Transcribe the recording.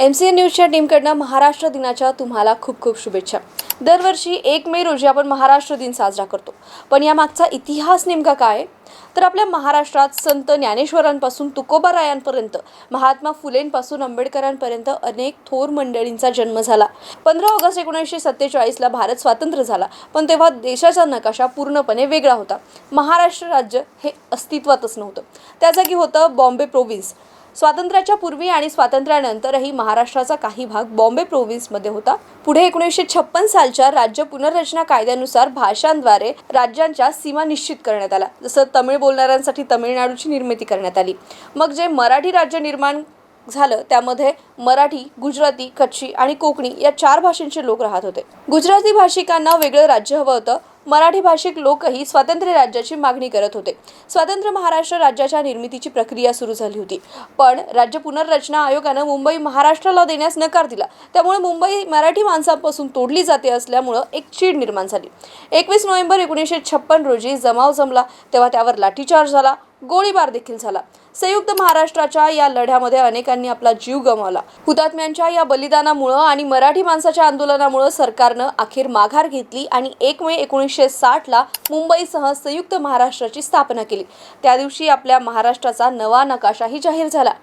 M C N न्यूजच्या टीमकडनं महाराष्ट्र दिनाच्या तुम्हाला खूप खूप शुभेच्छा. दरवर्षी एक मे रोजी आपण महाराष्ट्र दिन साजरा करतो. पण यामागचा इतिहास नेमका काय? तर आपल्या महाराष्ट्रात संत ज्ञानेश्वरांपासून तुकोबारायांपर्यंत महात्मा फुलेंपासून आंबेडकरांपर्यंत अनेक थोर मंडळींचा जन्म झाला. पंधरा ऑगस्ट एकोणीसशे सत्तेचाळीसला भारत स्वातंत्र्य झाला पण तेव्हा देशाचा नकाशा पूर्णपणे वेगळा होता. महाराष्ट्र राज्य हे अस्तित्वातच नव्हतं. त्या जागी होतं बॉम्बे प्रोव्हिन्स. स्वातंत्र्याच्या पूर्वी आणि स्वातंत्र्यानंतरही महाराष्ट्राचा काही भाग बॉम्बे प्रोव्हिन्समध्ये होता. पुढे एकोणीसशे छप्पन सालच्या राज्य पुनर्रचना कायद्यानुसार भाषांद्वारे राज्यांच्या सीमा निश्चित करण्यात आला जसं तमिळ बोलणाऱ्यांसाठी तमिळनाडूची निर्मिती करण्यात आली. मग जे मराठी राज्य निर्माण झालं त्यामध्ये मराठी गुजराती कच्छी आणि कोकणी या चार भाषांचे लोक राहत होते. गुजराती भाषिकांना वेगळं राज्य हवं होतं. मराठी भाषिक लोकही स्वातंत्र्य राज्याची मागणी करत होते. स्वातंत्र्य महाराष्ट्र राज्याच्या निर्मितीची प्रक्रिया सुरू झाली होती. पण राज्य पुनर्रचना आयोगानं मुंबई महाराष्ट्राला देण्यास नकार दिला. त्यामुळे मुंबई मराठी माणसांपासून तोडली जाते असल्यामुळं एक चीड निर्माण झाली. एकवीस नोव्हेंबर एकोणीसशे छप्पन रोजी जमाव जमला तेव्हा त्यावर लाठीचार्ज झाला. गोळीबार देखील झाला. संयुक्त महाराष्ट्राच्या या लढ्यामध्ये अनेकांनी आपला जीव गमावला. हुतात्म्यांच्या या बलिदानामुळं आणि मराठी माणसाच्या आंदोलनामुळं सरकारनं अखेर माघार घेतली आणि एक मे एकोणीसशे साठला मुंबईसह संयुक्त महाराष्ट्राची स्थापना केली. त्या दिवशी आपल्या महाराष्ट्राचा नवा नकाशाही जाहीर झाला.